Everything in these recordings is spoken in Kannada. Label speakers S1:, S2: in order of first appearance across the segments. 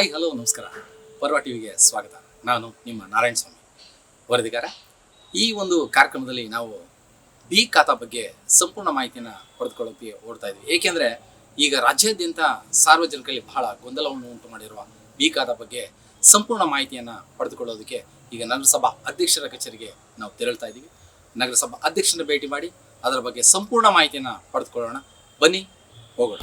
S1: ಹಾಯ್, ಹಲೋ, ನಮಸ್ಕಾರ. ಪರ್ವ ಟಿವಿಗೆ ಸ್ವಾಗತ. ನಾನು ನಿಮ್ಮ ನಾರಾಯಣ ಸ್ವಾಮಿ. ವರದಿಗಾರ, ಈ ಒಂದು ಕಾರ್ಯಕ್ರಮದಲ್ಲಿ ನಾವು ಬಿ ಖಾತಾ ಬಗ್ಗೆ ಸಂಪೂರ್ಣ ಮಾಹಿತಿಯನ್ನ ಪಡೆದುಕೊಳ್ಳೋಕೆ ಓಡ್ತಾ ಇದ್ವಿ. ಏಕೆಂದ್ರೆ ಈಗ ರಾಜ್ಯಾದ್ಯಂತ ಸಾರ್ವಜನಿಕರಲ್ಲಿ ಬಹಳ ಗೊಂದಲವನ್ನು ಉಂಟು ಮಾಡಿರುವ ಬಿ ಖಾತಾ ಬಗ್ಗೆ ಸಂಪೂರ್ಣ ಮಾಹಿತಿಯನ್ನ ಪಡೆದುಕೊಳ್ಳೋದಕ್ಕೆ ಈಗ ನಗರಸಭಾ ಅಧ್ಯಕ್ಷರ ಕಚೇರಿಗೆ ನಾವು ತೆರಳ್ತಾ ಇದ್ದೀವಿ. ನಗರಸಭಾ ಅಧ್ಯಕ್ಷರನ್ನ ಭೇಟಿ ಮಾಡಿ ಅದರ ಬಗ್ಗೆ ಸಂಪೂರ್ಣ ಮಾಹಿತಿಯನ್ನ ಪಡೆದುಕೊಳ್ಳೋಣ. ಬನ್ನಿ, ಹೋಗೋಣ.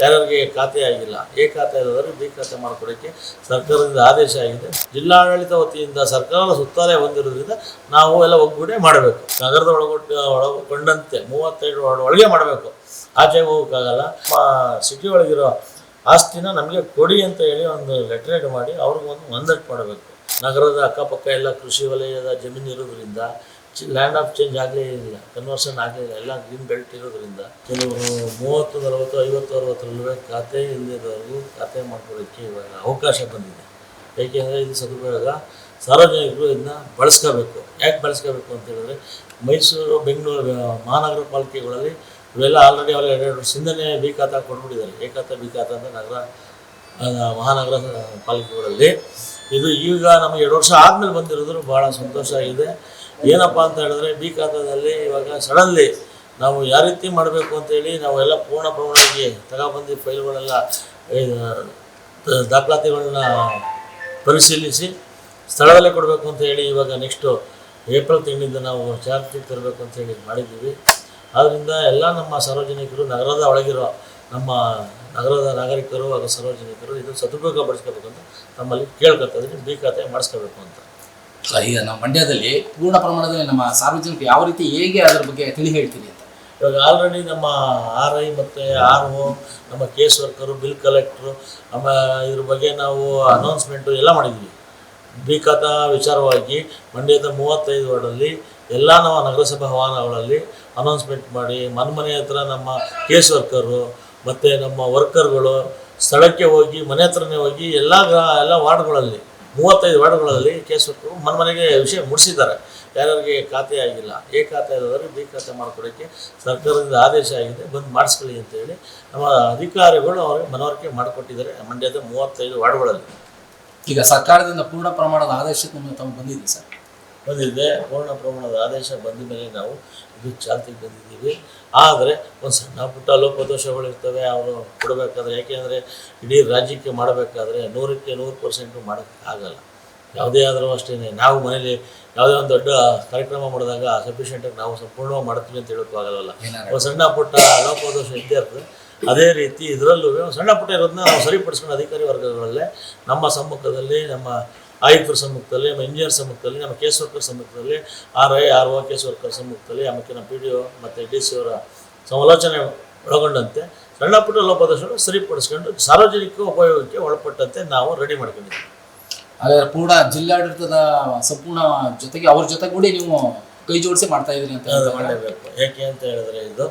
S2: ಯಾರ್ಯಾರಿಗೆ ಖಾತೆ ಆಗಿಲ್ಲ, ಎ ಖಾತೆ ಇಲ್ಲದವರು ಬಿ ಖಾತೆ ಮಾಡಿಕೊಡೋಕ್ಕೆ ಸರ್ಕಾರದಿಂದ ಆದೇಶ ಆಗಿದೆ. ಜಿಲ್ಲಾಡಳಿತ ವತಿಯಿಂದ ಸರ್ಕಾರದ ಸುತ್ತಲೇ ಹೊಂದಿರೋದ್ರಿಂದ ನಾವು ಎಲ್ಲ ಒಗ್ಗೂಡಿ ಮಾಡಬೇಕು. ನಗರದ ಒಳಗೊಟ್ಟು, ಒಳಗೊಂಡಂತೆ ಮೂವತ್ತೈದು ಒಳಗೆ ಮಾಡಬೇಕು. ಆಚೆಗೆ ಹೋಗೋಕ್ಕಾಗಲ್ಲ. ಸಿಟಿ ಒಳಗಿರೋ ಆಸ್ತಿನ ನಮಗೆ ಕೊಡಿ ಅಂತ ಹೇಳಿ ಒಂದು ಲೆಟ್ರೇಟ್ ಮಾಡಿ ಅವ್ರಿಗೊಂದು ಒಂದು ಮಾಡಬೇಕು. ನಗರದ ಅಕ್ಕಪಕ್ಕ ಎಲ್ಲ ಕೃಷಿ ವಲಯದ ಜಮೀನು ಇರೋದ್ರಿಂದ ಲ್ಯಾಂಡ್ ಆಫ್ ಚೇಂಜ್ ಆಗಲೇ ಇಲ್ಲ ಕನ್ವರ್ಷನ್ ಆಗಲಿಲ್ಲ ಎಲ್ಲ ಗ್ರೀನ್ ಬೆಲ್ಟ್ ಇರೋದ್ರಿಂದ ಕೆಲವರು ಮೂವತ್ತು, ನಲವತ್ತು, ಐವತ್ತು, ಅರವತ್ತರಲ್ಲೂ ಖಾತೆ ಇಲ್ಲದಿರೋರಿಗೂ ಖಾತೆ ಮಾಡ್ಕೊಳ್ಳೋಕ್ಕೆ ಇವಾಗ ಅವಕಾಶ ಬಂದಿದೆ. ಏಕೆಂದರೆ ಇದು ಸದುಪಯೋಗ ಸಾರ್ವಜನಿಕರು ಇದನ್ನ ಬಳಸ್ಕೋಬೇಕು. ಯಾಕೆ ಬಳಸ್ಕೋಬೇಕು ಅಂತ ಹೇಳಿದ್ರೆ ಮೈಸೂರು, ಬೆಂಗಳೂರು ಮಹಾನಗರ ಪಾಲಿಕೆಗಳಲ್ಲಿ ಇವೆಲ್ಲ ಆಲ್ರೆಡಿ ಅವರ ಎರಡು ವರ್ಷದಿಂದನೇ ಬಿ ಖಾತಾ ಕೊಟ್ಬಿಟ್ಟಿದ್ದಾರೆ ಏಕಾತ ಬಿ ಖಾತಾ ಅಂತ ನಗರ ಮಹಾನಗರ ಪಾಲಿಕೆಗಳಲ್ಲಿ. ಇದು ಈಗ ನಮಗೆ ಎರಡು ವರ್ಷ ಆದಮೇಲೆ ಬಂದಿರೋದು ಭಾಳ ಸಂತೋಷ ಆಗಿದೆ. ಏನಪ್ಪ ಅಂತ ಹೇಳಿದ್ರೆ ಬಿ ಖಾತಾದಲ್ಲಿ ಇವಾಗ ಸಡನ್ಲಿ ನಾವು ಯಾವ ರೀತಿ ಮಾಡಬೇಕು ಅಂತೇಳಿ ನಾವೆಲ್ಲ ಪೂರ್ಣ ಪ್ರಮಾಣವಾಗಿ ತಗೊಬಂದು ಫೈಲ್ಗಳೆಲ್ಲ ದಾಖಲಾತಿಗಳನ್ನ ಪರಿಶೀಲಿಸಿ ಸ್ಥಳದಲ್ಲೇ ಕೊಡಬೇಕು ಅಂತ ಹೇಳಿ ಇವಾಗ ನೆಕ್ಸ್ಟು ಏಪ್ರಿಲ್ ತಿಂಗಳಿಂದ ನಾವು ಚಾರ್ಜ್ ತರಬೇಕು ಅಂತ ಹೇಳಿ ಮಾಡಿದ್ದೀವಿ. ಆದ್ದರಿಂದ ಎಲ್ಲ ನಮ್ಮ ಸಾರ್ವಜನಿಕರು, ನಗರದ ಒಳಗಿರೋ ನಮ್ಮ ನಗರದ ನಾಗರಿಕರು ಹಾಗೂ ಸಾರ್ವಜನಿಕರು ಇದು ಸದುಪಯೋಗ ಪಡಿಸ್ಕೋಬೇಕು ಅಂತ ನಮ್ಮಲ್ಲಿ ಕೇಳ್ಕೊತಾ ಇದ್ದೀನಿ. ಬಿ ಖಾತೆ ಮಾಡಿಸ್ಕೋಬೇಕು ಅಂತ.
S1: ಈಗ ನಮ್ಮ ಮಂಡ್ಯದಲ್ಲಿ ಪೂರ್ಣ ಪ್ರಮಾಣದಲ್ಲಿ ನಮ್ಮ ಸಾರ್ವಜನಿಕ ಯಾವ ರೀತಿ ಹೇಗೆ ಅದರ ಬಗ್ಗೆ ತಿಳಿ ಹೇಳ್ತೀರಿ ಅಂತ?
S2: ಇವಾಗ ಆಲ್ರೆಡಿ ನಮ್ಮ ಆರ್ ಐ ಮತ್ತು ಆರ್ ಒ ನಮ್ಮ ಕೇಸ್ ವರ್ಕರು ಬಿಲ್ ಕಲೆಕ್ಟ್ರು ನಮ್ಮ ಇದ್ರ ಬಗ್ಗೆ ನಾವು ಅನೌನ್ಸ್ಮೆಂಟು ಎಲ್ಲ ಮಾಡಿದ್ವಿ. ಬೇಕಾದ ವಿಚಾರವಾಗಿ ಮಂಡ್ಯದ ಮೂವತ್ತೈದು ವಾರ್ಡಲ್ಲಿ ಎಲ್ಲ ನಮ್ಮ ನಗರಸಭಾ ವಾಹನಗಳಲ್ಲಿ ಅನೌನ್ಸ್ಮೆಂಟ್ ಮಾಡಿ ಮನೆ ಮನೆ ಹತ್ರ ನಮ್ಮ ಕೇಸ್ ವರ್ಕರು ಮತ್ತು ನಮ್ಮ ವರ್ಕರ್ಗಳು ಸ್ಥಳಕ್ಕೆ ಹೋಗಿ ಮನೆ ಹತ್ರನೇ ಹೋಗಿ ಎಲ್ಲ ಗ್ರಾ ಎಲ್ಲ ವಾರ್ಡ್ಗಳಲ್ಲಿ ಮೂವತ್ತೈದು ವಾರ್ಡ್ಗಳಲ್ಲಿ ಕೇಸ್ ವರ್ಕರು ಮನೆ ಮನೆಗೆ ವಿಷಯ ಮುಡಿಸಿದ್ದಾರೆ. ಯಾರ್ಯಾರಿಗೆ ಖಾತೆ ಆಗಿಲ್ಲ, ಎ ಖಾತೆ ಇಲ್ಲದವರು ಬಿ ಖಾತೆ ಮಾಡ್ಕೊಡೋಕ್ಕೆ ಸರ್ಕಾರದಿಂದ ಆದೇಶ ಆಗಿದೆ, ಬಂದು ಮಾಡಿಸ್ಕೊಳ್ಳಿ ಅಂತೇಳಿ ನಮ್ಮ ಅಧಿಕಾರಿಗಳು ಅವರಿಗೆ ಮನವರಿಕೆ ಮಾಡಿಕೊಟ್ಟಿದ್ದಾರೆ ಮಂಡ್ಯದ ಮೂವತ್ತೈದು ವಾರ್ಡ್ಗಳಲ್ಲಿ.
S1: ಈಗ ಸರ್ಕಾರದಿಂದ ಪೂರ್ಣ ಪ್ರಮಾಣದ ಆದೇಶ ತಮಗೆ ಬಂದಿದೆ ಸರ್?
S2: ಬಂದಿದೆ ಪೂರ್ಣ ಪ್ರಮಾಣದ ಆದೇಶ ಬಂದ ಮೇಲೆ ನಾವು ಇದು ಚಾಲ್ತಿಗೆ ಬಂದಿದ್ದೀವಿ. ಆದರೆ ಒಂದು ಸಣ್ಣ ಪುಟ್ಟ ಲೋಪದೋಷಗಳು ಇರ್ತವೆ ಅವರು ಕೊಡಬೇಕಾದ್ರೆ ಯಾಕೆಂದರೆ ಇಡೀ ರಾಜ್ಯಕ್ಕೆ ಮಾಡಬೇಕಾದ್ರೆ ನೂರಕ್ಕೆ ನೂರು ಪರ್ಸೆಂಟು ಮಾಡೋಕ್ಕೆ ಆಗಲ್ಲ. ಯಾವುದೇ ಆದರೂ ಅಷ್ಟೇ ನಾವು ಮನೇಲಿ ಯಾವುದೇ ಒಂದು ದೊಡ್ಡ ಕಾರ್ಯಕ್ರಮ ಮಾಡಿದಾಗ ಸಫಿಷಿಯೆಂಟಾಗಿ ನಾವು ಸಂಪೂರ್ಣವಾಗಿ ಮಾಡ್ತೀವಿ ಅಂತ
S1: ಹೇಳೋಕ್ಕಾಗಲ್ಲ
S2: ಒಂದು ಸಣ್ಣ ಪುಟ್ಟ ಲೋಪದೋಷ ಇದ್ದೇ ಇರ್ತದೆ. ಅದೇ ರೀತಿ ಇದರಲ್ಲೂ ಸಣ್ಣ ಪುಟ್ಟ ಇರೋದನ್ನ ನಾವು ಸರಿಪಡಿಸ್ಕೊಂಡು ಅಧಿಕಾರಿ ವರ್ಗಗಳಲ್ಲೇ ನಮ್ಮ ಸಮ್ಮುಖದಲ್ಲಿ ನಮ್ಮ ಆಯುಕ್ತರ ಸಮ್ಮುಖದಲ್ಲಿ ನಮ್ಮ ಇಂಜಿನಿಯರ್ ಸಮ್ಮುಖದಲ್ಲಿ ನಮ್ಮ ಕೇಸ್ ವರ್ಕರ್ ಸಮ್ಮುಖದಲ್ಲಿ R I R O case worker ಸಮ್ಮುಖದಲ್ಲಿ ಆಮೇಲೆ ನಮ್ಮ ಪಿ ಡಿ ಒ ಮತ್ತು ಡಿ ಸಿ ಅವರ ಸಮಾಲೋಚನೆ ಒಳಗೊಂಡಂತೆ ಸಣ್ಣ ಪುಟ್ಟ ಲೋಪದೋಷಗಳು ಸರಿಪಡಿಸ್ಕೊಂಡು ಸಾರ್ವಜನಿಕ ಉಪಯೋಗಕ್ಕೆ ಒಳಪಟ್ಟಂತೆ ನಾವು ರೆಡಿ ಮಾಡ್ಕೊಂಡಿದ್ದೀವಿ.
S1: ಹಾಗಾದ್ರೆ ಪೂರ್ಣ ಜಿಲ್ಲಾಡಳಿತದ ಸಂಪೂರ್ಣ ಜೊತೆಗೆ ಅವ್ರ ಜೊತೆಗೂಡಿ ನೀವು ಕೈ ಜೋಡಿಸಿ ಮಾಡ್ತಾ ಇದ್ದೀರಿ ಅಂತ
S2: ಹೇಳಬೇಕು ಯಾಕೆ ಅಂತ ಹೇಳಿದ್ರೆ ಇದು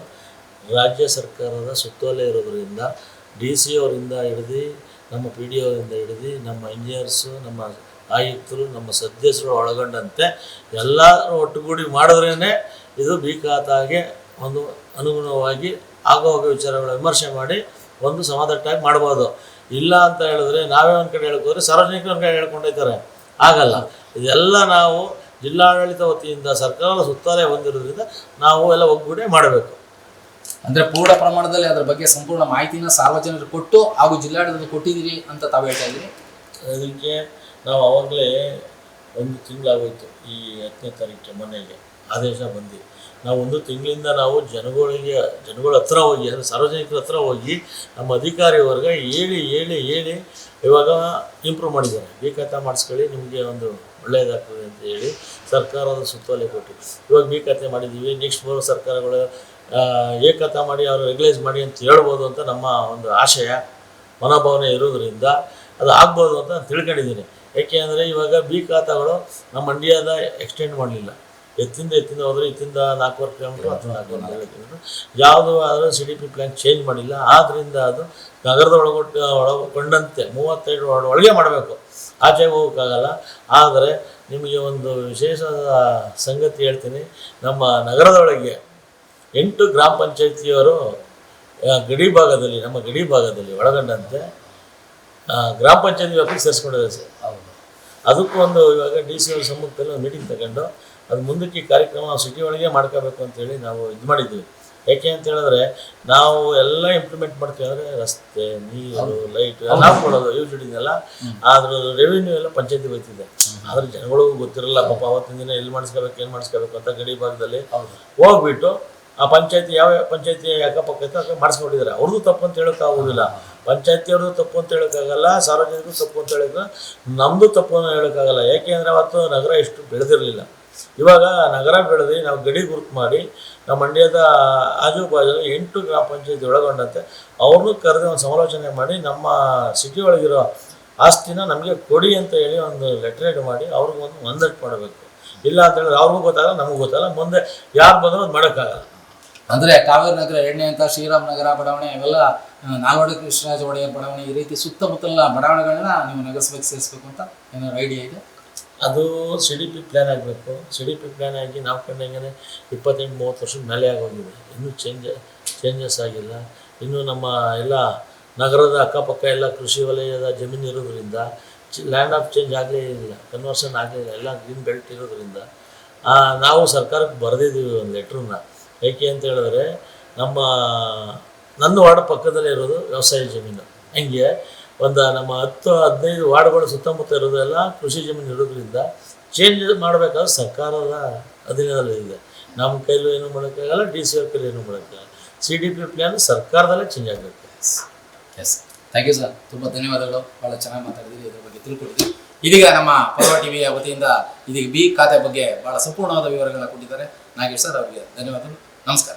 S2: ರಾಜ್ಯ ಸರ್ಕಾರದ ಸುತ್ತೋಲೆ ಇರೋದರಿಂದ ಡಿ ಸಿ ಅವರಿಂದ ಹಿಡಿದು ನಮ್ಮ ಪಿ ಡಿ ಅವರಿಂದ ಹಿಡಿದು ನಮ್ಮ ಇಂಜಿನಿಯರ್ಸು, ನಮ್ಮ ಆಯುಕ್ತರು, ನಮ್ಮ ಸದಸ್ಯರು ಒಳಗೊಂಡಂತೆ ಎಲ್ಲರೂ ಒಟ್ಟುಗೂಡಿ ಮಾಡಿದ್ರೇ ಇದು ಬಿ ಒಂದು ಅನುಗುಣವಾಗಿ ಆಗುವಾಗ ವಿಚಾರಗಳ ವಿಮರ್ಶೆ ಮಾಡಿ ಒಂದು ಸಮದಟ್ಟಾಗಿ ಮಾಡ್ಬೋದು. ಇಲ್ಲ ಅಂತ ಹೇಳಿದ್ರೆ ನಾವೇ ಒಂದು ಕಡೆ ಹೇಳ್ಕೋದ್ರೆ ಸಾರ್ವಜನಿಕರು ಒಂದು ಕಡೆ ಹೇಳ್ಕೊಂಡಿದ್ದಾರೆ ಆಗಲ್ಲ. ಇದೆಲ್ಲ ನಾವು ಜಿಲ್ಲಾಡಳಿತ ವತಿಯಿಂದ ಸರ್ಕಾರದ ಸುತ್ತಲೇ ಬಂದಿರೋದ್ರಿಂದ ನಾವು ಎಲ್ಲ ಒಗ್ಗೂಡಿ ಮಾಡಬೇಕು.
S1: ಅಂದ್ರೆ ಪೂರ್ಣ ಪ್ರಮಾಣದಲ್ಲಿ ಅದರ ಬಗ್ಗೆ ಸಂಪೂರ್ಣ ಮಾಹಿತಿನ ಸಾರ್ವಜನಿಕರು ಕೊಟ್ಟು ಹಾಗೂ ಜಿಲ್ಲಾಡಳಿತ ಕೊಟ್ಟಿದ್ದೀರಿ ಅಂತ ತಾವು ಹೇಳ್ತಾ ಇದ್ದೀರಿ?
S2: ಅದಕ್ಕೆ ನಾವು ಅವಾಗಲೇ ಒಂದು ತಿಂಗಳಾಗೋಯ್ತು ಈ ಹತ್ತನೇ ತಾರೀಕಿಗೆ ಮನೆಗೆ ಆದೇಶ ಬಂದು ನಾವು ಒಂದು ತಿಂಗಳಿಂದ ನಾವು ಜನಗಳಿಗೆ, ಜನಗಳ ಹತ್ರ ಹೋಗಿ, ಅಂದರೆ ಸಾರ್ವಜನಿಕರ ಹತ್ರ ಹೋಗಿ ನಮ್ಮ ಅಧಿಕಾರಿ ವರ್ಗ ಹೇಳಿ ಹೇಳಿ ಹೇಳಿ ಇವಾಗ ಇಂಪ್ರೂವ್ ಮಾಡಿದ್ದಾರೆ. ಬೇಕಾತ ಮಾಡಿಸ್ಕೊಳ್ಳಿ, ನಿಮಗೆ ಒಂದು ಒಳ್ಳೆಯದಾಗ್ತದೆ ಅಂತ ಹೇಳಿ ಸರ್ಕಾರದ ಸುತ್ತೋಲೆ ಕೊಟ್ಟು ಇವಾಗ ಬಿ ಖಾತೆ ಮಾಡಿದ್ದೀವಿ ನೆಕ್ಸ್ಟ್ ಬರೋ ಸರ್ಕಾರಗಳು ಏ ಮಾಡಿ, ಅವರು ರೆಗ್ಯುಲೈಸ್ ಮಾಡಿ ಅಂತ ಹೇಳ್ಬೋದು ಅಂತ ನಮ್ಮ ಒಂದು ಆಶಯ, ಮನೋಭಾವನೆ ಇರೋದ್ರಿಂದ ಅದು ಆಗ್ಬೋದು ಅಂತ ನಾನು ತಿಳ್ಕೊಂಡಿದ್ದೀನಿ. ಯಾಕೆ ಅಂದರೆ ಇವಾಗ ಬಿ ಖಾತಾಗಳು ನಮ್ಮ ಇಂಡಿಯಾದ ಎಕ್ಸ್ಟೆಂಡ್ ಮಾಡಲಿಲ್ಲ. ಎತ್ತಿಂದ ಎತ್ತಿಂದ ಹೋದರೆ ಇತ್ತಿಂದ ನಾಲ್ಕೂವರೆ ಕಿಲೋಮೀಟ್ರ್ ಹತ್ತು ನಾಲ್ಕೂವರೆ ಕಿಲೋಮೀಟ್ರ್. ಯಾವುದು ಆದರೂ C D P plan change ಮಾಡಿಲ್ಲ. ಆದ್ದರಿಂದ ಅದು ನಗರದ ಒಳಗೊಟ್ಟು ಒಳಗೊಂಡಂತೆ ಮೂವತ್ತೈದು ವಾರ್ಡ್ ಒಳಗೆ ಮಾಡಬೇಕು. ಆಚೆಗೆ ಹೋಗೋಕ್ಕಾಗಲ್ಲ. ಆದರೆ ನಿಮಗೆ ಒಂದು ವಿಶೇಷದ ಸಂಗತಿ ಹೇಳ್ತೀನಿ. ನಮ್ಮ ನಗರದೊಳಗೆ ಎಂಟು ಗ್ರಾಮ ಪಂಚಾಯತಿಯವರು ಗಡಿ ಭಾಗದಲ್ಲಿ ನಮ್ಮ ಗಡಿ ಭಾಗದಲ್ಲಿ ಒಳಗೊಂಡಂತೆ ಗ್ರಾಮ ಪಂಚಾಯತಿ ವ್ಯಾಪ್ತಿ ಸೇರಿಸ್ಕೊಂಡಿದ್ದಾರೆ ಸರ್.
S1: ಹೌದು.
S2: ಅದಕ್ಕೂ ಒಂದು ಇವಾಗ ಡಿ ಸಿ ಅವ್ರ ಸಮ್ಮುಖದಲ್ಲಿ ಒಂದು ಮೀಟಿಂಗ್ ತಗೊಂಡು ಅದು ಮುಂದಕ್ಕೆ ಈ ಕಾರ್ಯಕ್ರಮ ಸಿಟಿ ಒಳಗೆ ಮಾಡ್ಕೋಬೇಕು ಅಂತೇಳಿ ನಾವು ಇದು ಮಾಡಿದ್ವಿ. ಯಾಕೆ ಅಂತ ಹೇಳಿದ್ರೆ ನಾವು ಎಲ್ಲ ಇಂಪ್ಲಿಮೆಂಟ್ ಮಾಡ್ತೀವಿ ಅಂದ್ರೆ ರಸ್ತೆ ನೀರು ಲೈಟ್ ಎಲ್ಲ ಕೊಡೋದು ಯೂಟಿಲಿಟಿನೆಲ್ಲ ಅದ್ರ ರೆವಿನ್ಯೂ ಎಲ್ಲ ಪಂಚಾಯತಿ ಬೈತಿದೆ ಆದ್ರೆ ಜನಗಳಿಗೂ ಗೊತ್ತಿರಲ್ಲ ಪಾಪ ಅವತ್ತಿನ ದಿನ ಎಲ್ಲಿ ಮಾಡಿಸ್ಕೋಬೇಕು ಏನು ಮಾಡಿಸ್ಕೋಬೇಕು ಅಂತ ಗಡಿ ಭಾಗದಲ್ಲಿ. ಹೋಗ್ಬಿಟ್ಟು ಆ ಪಂಚಾಯತಿ ಯಾವ ಪಂಚಾಯತಿ ಅಕ್ಕಪಕ್ಕ ಅಕ್ಕ ಮಾಡಿಸ್ಕೊಂಡಿದ್ದಾರೆ. ಅವ್ರದ್ದು ತಪ್ಪು ಅಂತ ಹೇಳೋಕ್ಕಾಗೋದಿಲ್ಲ ಪಂಚಾಯತಿಯವ್ರದ್ದು ತಪ್ಪು ಅಂತ ಹೇಳೋಕ್ಕಾಗಲ್ಲ ಸಾರ್ವಜನಿಕರು ತಪ್ಪು ಅಂತ ಹೇಳೋಕ್ಕಾಗಲ್ಲ ನಮ್ಮದು ತಪ್ಪು ಅಂತ ಹೇಳೋಕ್ಕಾಗಲ್ಲ. ಯಾಕೆ ಅಂದರೆ ಅವತ್ತು ನಗರ ಇಷ್ಟು ಬೆಳೆದಿರಲಿಲ್ಲ. ಇವಾಗ ನಗರ ಬೆಳೆದು ನಾವು ಗಡಿ ಗುರುತು ಮಾಡಿ, ನಮ್ಮ ಮಂಡ್ಯದ ಆಜು ಬಾಜು ಎಂಟು ಗ್ರಾಮ ಪಂಚಾಯತಿ ಒಳಗೊಂಡಂತೆ, ಅವ್ರನ್ನೂ ಕರೆದು ಒಂದು ಸಮಾಲೋಚನೆ ಮಾಡಿ, ನಮ್ಮ ಸಿಟಿ ಒಳಗಿರೋ ಆಸ್ತಿನ ನಮಗೆ ಕೊಡಿ ಅಂತ ಹೇಳಿ ಒಂದು ಲೆಟ್ರೇಡ್ ಮಾಡಿ, ಅವ್ರಿಗೆ ಒಂದು ಮಂದಟ್ ಮಾಡಬೇಕು ಇಲ್ಲ ಅಂತ ಹೇಳಿದ್ರೆ ಅವ್ರಿಗೂ ಗೊತ್ತಾಗಲ್ಲ, ನಮಗೂ ಗೊತ್ತಾಗಲ್ಲ, ಮುಂದೆ ಯಾರು ಬಂದರೂ ಅದು ಮಾಡೋಕ್ಕಾಗಲ್ಲ.
S1: ಅಂದರೆ ಕಾವೇರಿ ನಗರ ಎರಡನೇ ಅಂತ ಶ್ರೀರಾಮ್ ನಗರ ಬಡಾವಣೆ, ಇವೆಲ್ಲ ನಾಗೋಡ ಕೃಷ್ಣರಾಜ ಒಡೆಯರ್ ಬಡಾವಣೆ ಈ ರೀತಿ ಸುತ್ತಮುತ್ತಲ ಬಡಾವಣೆಗಳನ್ನ ನೀವು ನಗರಸಭೆಗೆ ಸೇರಿಸ್ಬೇಕು ಅಂತ ಏನಾದ್ರು ಐಡಿಯಾ ಇದೆ?
S2: ಅದು ಸಿ ಡಿ ಪಿ ಪ್ಲ್ಯಾನ್ ಆಗಬೇಕು. ಸಿ ಡಿ ಪಿ ಪ್ಲ್ಯಾನ್ ಆಗಿ ನಾವು ಕಂಡಂಗೆ ಇಪ್ಪತ್ತೆಂಟು, ಮೂವತ್ತು ವರ್ಷದ ಮೇಲೆ ಆಗೋಗಿದೆ. ಇನ್ನೂ ಚೇಂಜ್ ಚೇಂಜಸ್ ಆಗಿಲ್ಲ. ಇನ್ನೂ ನಮ್ಮ ಎಲ್ಲ ನಗರದ ಅಕ್ಕಪಕ್ಕ ಎಲ್ಲ ಕೃಷಿ ವಲಯದ ಜಮೀನು ಇರೋದ್ರಿಂದ ಲ್ಯಾಂಡ್ ಆಫ್ ಚೇಂಜ್ ಆಗಲೇ ಇಲ್ಲ. ಕನ್ವರ್ಷನ್ ಆಗಲಿಲ್ಲ ಎಲ್ಲ ಗ್ರೀನ್ ಬೆಲ್ಟ್ ಇರೋದ್ರಿಂದ. ನಾವು ಸರ್ಕಾರಕ್ಕೆ ಬರೆದಿದ್ದೀವಿ ಒಂದು ಲೆಟ್ರನ್ನ ಏಕೆ ಅಂತ ಹೇಳಿದ್ರೆ ನಮ್ಮ, ನನ್ನ ವಾರ್ಡ್ ಪಕ್ಕದಲ್ಲೇ ಇರೋದು ವ್ಯವಸಾಯ ಜಮೀನು. ಹಂಗೆ? ಒಂದು ನಮ್ಮ ಹತ್ತು ಹದಿನೈದು ವಾರ್ಡ್ಗಳು ಸುತ್ತಮುತ್ತ ಇರೋದೆಲ್ಲ ಕೃಷಿ ಜಮೀನು ಇರೋದ್ರಿಂದ ಚೇಂಜ್ ಮಾಡಬೇಕಾದ್ರೆ ಸರ್ಕಾರದ ಅಧೀನದಲ್ಲಿದೆ ನಮ್ಮ ಕೈಲೂ ಏನು ಮಾಡೋಕ್ಕಾಗಲ್ಲ ಡಿ ಸಿ ಅವ್ರ ಕೈಲೂ ಏನು ಮಾಡೋಕ್ಕಾಗಲ್ಲ. ಸಿ ಡಿ ಪಿ ಪ್ಲ್ಯಾನ್ ಸರ್ಕಾರದಲ್ಲೇ ಚೇಂಜ್ ಆಗಬೇಕು.
S1: ಎಸ್ ಥ್ಯಾಂಕ್ ಯು ಸರ್ ತುಂಬ ಧನ್ಯವಾದಗಳು. ಭಾಳ ಚೆನ್ನಾಗಿ ಮಾತಾಡಿದ್ರಿ, ಇದ್ರ ಬಗ್ಗೆ ತಿಳ್ಕೊಂಡಿದ್ವಿ ಇದೀಗ ನಮ್ಮ ಪರ್ವ ಟಿವಿಯ ವತಿಯಿಂದ ಇದೀಗ ಬಿ ಖಾತೆ ಬಗ್ಗೆ ಬಹಳ ಸಂಪೂರ್ಣವಾದ ವಿವರಗಳನ್ನ ಕೊಟ್ಟಿದ್ದಾರೆ. ನಾಗೇಶ್ ಸರ್ ಅವರಿಗೆ ಧನ್ಯವಾದಗಳು. ನಮಸ್ಕಾರ.